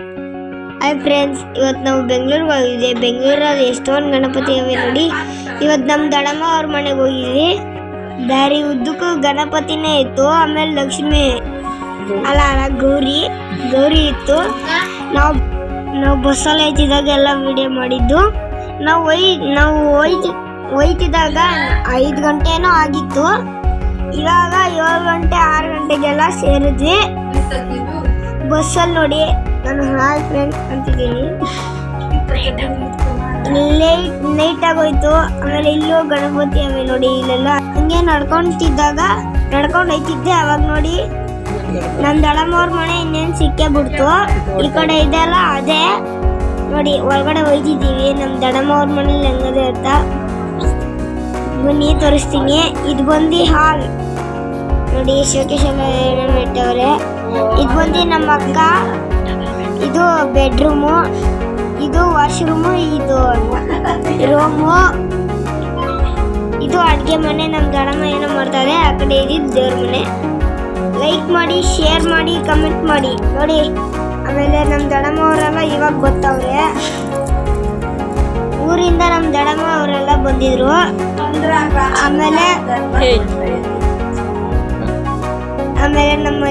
Hi friends ಇವತ್ತು ನಾವು ಬೆಂಗಳೂರಿಗೆ ಹೋಗಿದ್ದೆ ಬೆಂಗಳೂರಲ್ಲಿ ಎಷ್ಟೊಂದು ಗಣಪತಿ ಅವೆ ನೋಡಿ. ಇವತ್ತು ನಮ್ಮ ದಡಮ್ಮ ಅವ್ರ ಮನೆಗೆ ಹೋಗಿದ್ವಿ. ದಾರಿ ಉದ್ದಕ್ಕೂ ಗಣಪತಿನೇ ಇತ್ತು. ಆಮೇಲೆ ಲಕ್ಷ್ಮಿ ಅಲ್ಲ ಅಲ್ಲ, ಗೌರಿ ಗೌರಿ ಇತ್ತು. ನಾವು ನಾವು ಬಸ್ಸಲ್ಲಿ ಹೋಯ್ತಿದ್ದಾಗ ಎಲ್ಲ ವಿಡಿಯೋ ಮಾಡಿದ್ದು. ನಾವು ಒಯ್, ನಾವು ಒಯ್ತಿ, ಒಯ್ತಿದ್ದಾಗ ಐದು ಗಂಟೆನೋ ಆಗಿತ್ತು. ಇವಾಗ ಏಳು ಗಂಟೆ, ಆರು ಗಂಟೆಗೆಲ್ಲ ಸೇರಿದ್ವಿ. ಬಸ್ಸಲ್ಲಿ ನೋಡಿ ನಾನು ಹಾಯ್ ಫ್ರೆಂಡ್ಸ್ ಅಂತಿದ್ದೀನಿ. ಲೇಟ್ ನೈಟ್ ಆಗೋಯ್ತು. ಆಮೇಲೆ ಇಲ್ಲೂ ಗಣಪತಿ ಆಮೇಲೆ ನೋಡಿ ಇಲ್ಲೆಲ್ಲ. ಹಂಗೆ ನಡ್ಕೊಂತಿದ್ದಾಗ, ನಡ್ಕೊಂಡು ಹೋಯ್ತಿದ್ದೆ ಅವಾಗ ನೋಡಿ. ನನ್ನ ದಳಮೋರ್ ಮನೆ ಇನ್ನೇನು ಸಿಕ್ಕೇ ಬಿಡ್ತು ಈ ಕಡೆ ಇದೆಲ್ಲ ಅದೇ. ನೋಡಿ, ಒಳಗಡೆ ಹೋಯ್ತಿದ್ದೀವಿ. ನಮ್ಮ ದಡಮ್ಮವ್ರ ಮನೇಲಿ ಹೆಂಗದೆ ಅಂತ. ಬನ್ನಿ ತೋರಿಸ್ತೀನಿ. ಇದು ಬಂದು ಹಾಲ್ ನೋಡಿ, ಶೋಕೇಶ್ ಎಲ್ಲ ಇಟ್ಟವ್ರೆ ಇದು ಬಂದು ನಮ್ಮ ಅಕ್ಕ. ಬೆಡ್ರೂಮು ಇದು ವಾಶ್ರೂಮು ಇದು ರೂಮು ಇದು ಅಡುಗೆ ಮನೆ ನಮ್ಮ ದಡಮ್ಮ ಏನೋ ಮಾಡ್ತಾರೆ ಆ ಕಡೆ ಇದ್ದಿದ್ದು ದೇವ್ರ ಮನೆ. ಲೈಕ್ ಮಾಡಿ ಶೇರ್ ಮಾಡಿ ಕಮೆಂಟ್ ಮಾಡಿ. ನೋಡಿ ಆಮೇಲೆ ನಮ್ಮ ದಡಮ್ಮ ಅವರೆಲ್ಲ ಇವಾಗ ಗೊತ್ತವ್ರೆ. ಊರಿಂದ ನಮ್ಮ ದಡಮ್ಮ ಅವರೆಲ್ಲ ಬಂದಿದ್ರು. ಆಮೇಲೆ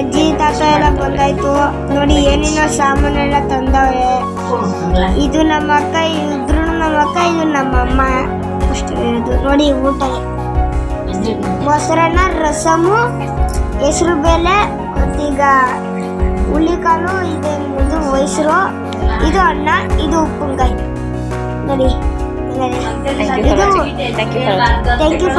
ಅಜ್ಜಿ ತಾತ ಎಲ್ಲ ಬಂದಾಯ್ತು. ನೋಡಿ ಏನೇನೋ ಸಾಮಾನೆಲ್ಲ ತಂದವೆ ಇದು ನಮ್ಮ ಅಕ್ಕ ಇದ್ರು ನಮ್ಮ ಅಕ್ಕ ಇದು ನಮ್ಮ ಅಮ್ಮ. ಅಷ್ಟು ಇರೋದು ನೋಡಿ ಊಟ. ಮೊಸರನ್ನ ರಸಮು ಹೆಸರು ಬೇಳೆ ಮತ್ತೀಗ ಹುಳಿಕಾಳು ಇದೆ ಇದು ಮೈಸೂರು ಇದು ಅನ್ನ ಇದು ಉಪ್ಪಿನಕಾಯಿ. ನೋಡಿ ಇದು ಥ್ಯಾಂಕ್ ಯು